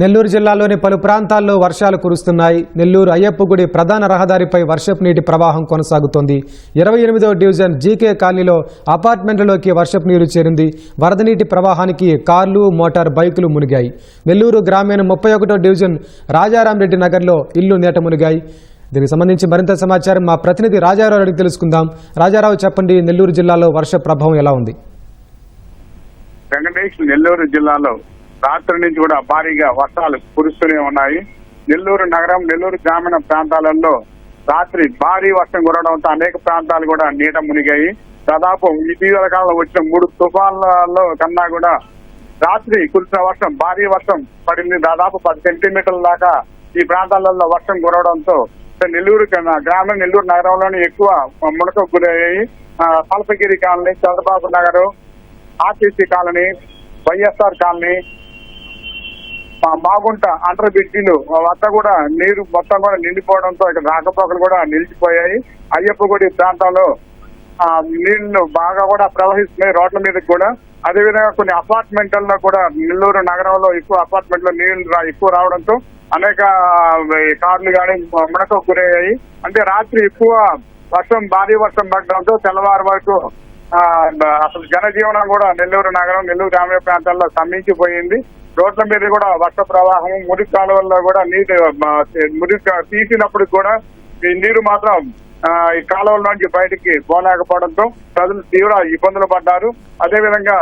నెల్లూరు జిల్లాలోని పలు ప్రాంతాల్లో వర్షాలు కురుస్తున్నాయి. నెల్లూరు అయ్యప్పగుడి ప్రధాన రహదారిపై వర్షపు నీటి ప్రవాహం కొనసాగుతోంది. ఇరవై ఎనిమిదవ డివిజన్ జీకే కాలనీలో అపార్ట్మెంట్లలోకి వర్షపు నీరు చేరింది. వరద నీటి ప్రవాహానికి కార్లు మోటార్ బైకులు మునిగాయి. నెల్లూరు గ్రామీణ ముప్పై ఒకటో డివిజన్ రాజారాంరెడ్డి నగర్లో ఇల్లు నేట మునిగాయి. దీనికి సంబంధించి మరింత సమాచారం మా ప్రతినిధి రాజారావు అడిగి తెలుసుకుందాం. రాజారావు చెప్పండి నెల్లూరు జిల్లాలో వర్ష ప్రభావం ఎలా ఉంది? వెంకటేష్ నెల్లూరు జిల్లాలో రాత్రి నుంచి కూడా భారీగా వర్షాలు కురుస్తూనే ఉన్నాయి. నెల్లూరు నగరం నెల్లూరు గ్రామీణ ప్రాంతాలలో రాత్రి భారీ వర్షం కురవడంతో అనేక ప్రాంతాలు కూడా నీట మునిగాయి. దాదాపు ఇటీవల కాలంలో వచ్చిన మూడు తుఫాన్లలో కన్నా కూడా రాత్రి కురిసిన వర్షం భారీ వర్షం పడింది. దాదాపు పది సెంటీమీటర్ల దాకా ఈ ప్రాంతాలలో వర్షం కురవడంతో నెల్లూరు కన్నా గ్రామీణ నెల్లూరు నగరంలోనే ఎక్కువ మునక గురయ్యాయి. ఆ, colony Chandrababu Nagar RTC colony YSR colony మా మాగుంట అండర్ బ్రిడ్జిలు వద్ద కూడా నీరు మొత్తం కూడా నిండిపోవడంతో ఇక్కడ రాకపోకలు కూడా నిలిచిపోయాయి. అయ్యప్ప గుడి ప్రాంతంలో ఆ నీళ్ళు బాగా కూడా ప్రవహిస్తున్నాయి రోడ్ల మీదకి కూడా. అదేవిధంగా కొన్ని అపార్ట్మెంట్లలో కూడా నెల్లూరు నగరంలో ఎక్కువ అపార్ట్మెంట్లో నీళ్ళు రా- ఎక్కువ రావడంతో అనేక కార్లు కానీ మునక గురయ్యాయి. అంటే రాత్రి ఎక్కువ వర్షం భారీ వర్షం పడడంతో తెల్లవారు వరకు ఆ, అసలు జనజీవనం కూడా నెల్లూరు నగరం నెల్లూరు గ్రామీణ ప్రాంతాల్లో స్తంభించిపోయింది. రోడ్ల మీద కూడా వర్ష ప్రవాహం మురికి కాలువల్లో కూడా నీటి మురికి తీసినప్పుడు కూడా ఈ నీరు మాత్రం ఈ కాలువల నుంచి బయటికి పోలేకపోవడంతో ప్రజలు తీవ్ర ఇబ్బందులు పడ్డారు. అదేవిధంగా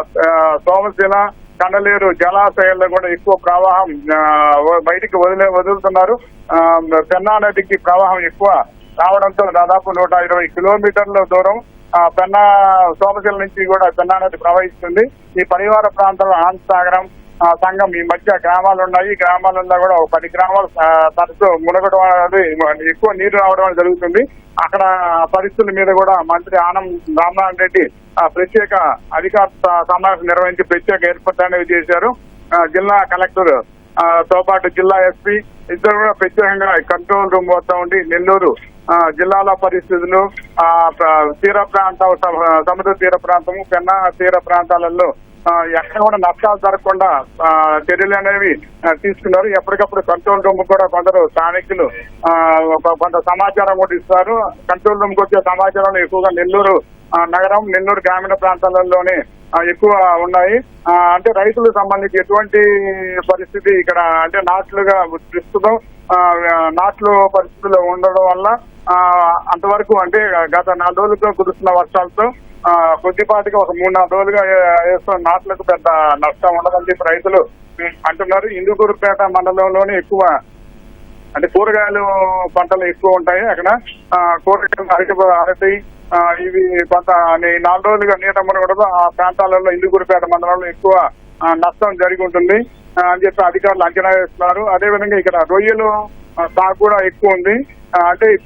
సోమశిల కండలేరు జలాశయాల్లో కూడా ఎక్కువ ప్రవాహం బయటికి వదిలే వదులుతున్నారు. పెన్నా నదికి ప్రవాహం ఎక్కువ రావడంతో దాదాపు నూట ఇరవై కిలోమీటర్ల దూరం ఆ, పెన్నా సోమశిల నుంచి కూడా పెన్నా నది ప్రవహిస్తుంది. ఈ పరివార ప్రాంతంలో ఆంధ్రసాగరం సంఘం ఈ మధ్య గ్రామాలు ఉన్నాయి. గ్రామాలలో కూడా ఒక పది గ్రామాలు తరచు మునగడం అనేది ఎక్కువ నీరు రావడం జరుగుతుంది. అక్కడ పరిస్థితుల మీద కూడా మంత్రి ఆనం రామనారాయణ రెడ్డి ఆ, ప్రత్యేక అధికార సమావేశం నిర్వహించి ప్రత్యేక ఏర్పాట్లు అనేవి చేశారు జిల్లా కలెక్టర్తో పాటు జిల్లా ఎస్పీ ఇద్దరు కూడా ప్రత్యేకంగా కంట్రోల్ రూమ్ వద్ద ఉండి నెల్లూరు జిల్లాల పరిస్థితులు తీర ప్రాంత సముద్ర తీర ప్రాంతము పెన్నా తీర ప్రాంతాలలో ఎక్కడ కూడా నష్టాలు జరగకుండా చర్యలు అనేవి తీసుకున్నారు. ఎప్పటికప్పుడు కంట్రోల్ రూమ్ కూడా కొందరు స్థానికులు ఆ, ఒక- కొంత సమాచారం కూడా ఇస్తారు. కంట్రోల్ రూమ్ వచ్చే సమాచారం ఎక్కువగా నెల్లూరు నగరం నెల్లూరు గ్రామీణ ప్రాంతాలలోనే ఎక్కువ ఉన్నాయి. అంటే రైతులకు సంబంధించి ఎటువంటి పరిస్థితి ఇక్కడ అంటే నాట్లుగా ప్రస్తుతం నాట్లు పరిస్థితుల్లో ఉండడం వల్ల ఆ, అంతవరకు అంటే గత నాలుగు రోజులుగా కురుస్తున్న వర్షాలతో కొద్దిపాటిగా ఒక మూడు నాలుగు రోజులుగా వేస్తున్న నాట్లకు పెద్ద నష్టం ఉండదని చెప్పి రైతులు అంటున్నారు. ఇందుకూరుపేట మండలంలోనే ఎక్కువ అంటే కూరగాయలు పంటలు ఎక్కువ ఉంటాయి అక్కడ. కూరగాయలు అరటి అరటి ఇవి కొంత నాలుగు రోజులుగా నీట మునగడంతో ఆ ప్రాంతాలలో ఇందుకూరుపేట మండలంలో ఎక్కువ నష్టం జరిగి ఉంటుంది. అని చెప్పి అధికారులు అంచనా వేస్తున్నారు. అదేవిధంగా ఇక్కడ రొయ్యలు సాగు కూడా ఎక్కువ ఉంది. అంటే ఈ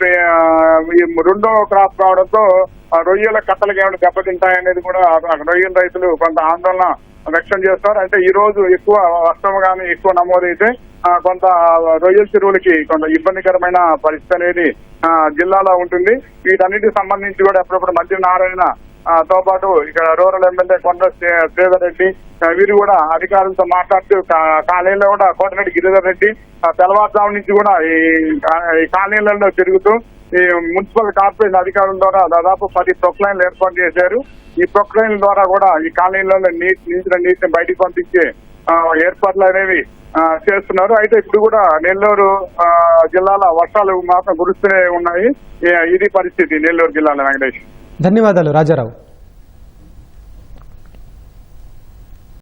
ఈ రెండో క్రాప్ రావడంతో రొయ్యల కట్టలకు ఏమైనా దెబ్బతింటాయనేది కూడా రొయ్యల రైతులు కొంత ఆందోళన వ్యక్తం చేస్తారు. అంటే ఈ రోజు ఎక్కువ వర్షం కానీ ఎక్కువ నమోదైతే కొంత రొయ్యల చెరువులకి కొంత ఇబ్బందికరమైన పరిస్థితి అనేది జిల్లాలో ఉంటుంది. వీటన్నిటికి సంబంధించి కూడా ఎప్పుడప్పుడు మంత్రి నారాయణ తో పాటు ఇక్కడ రూరల్ ఎమ్మెల్యే కొండ శ్రీధర్ రెడ్డి వీరు కూడా అధికారులతో మాట్లాడుతూ కాలనీలో కూడా కోటరెడ్డి గిరిధర్ రెడ్డి ఆ, తెల్లవారుజాము నుంచి కూడా ఈ ఈ కాలనీలలో తిరుగుతూ ఈ మున్సిపల్ కార్పొరేషన్ అధికారుల ద్వారా దాదాపు పది ప్రొక్లైన్లు ఏర్పాటు చేశారు. ఈ ప్రొక్లైన్ల ద్వారా కూడా ఈ కాలనీలలో నీటి నిలిచిన నీటిని బయటికి పంపించే ఏర్పాట్లు అనేవి చేస్తున్నారు. అయితే ఇప్పుడు కూడా నెల్లూరు జిల్లాలో వర్షాలు మాత్రం కురుస్తూనే ఉన్నాయి. ఇది పరిస్థితి నెల్లూరు జిల్లాలో వెంకటేష్. ధన్యవాదాలు రాజారావు.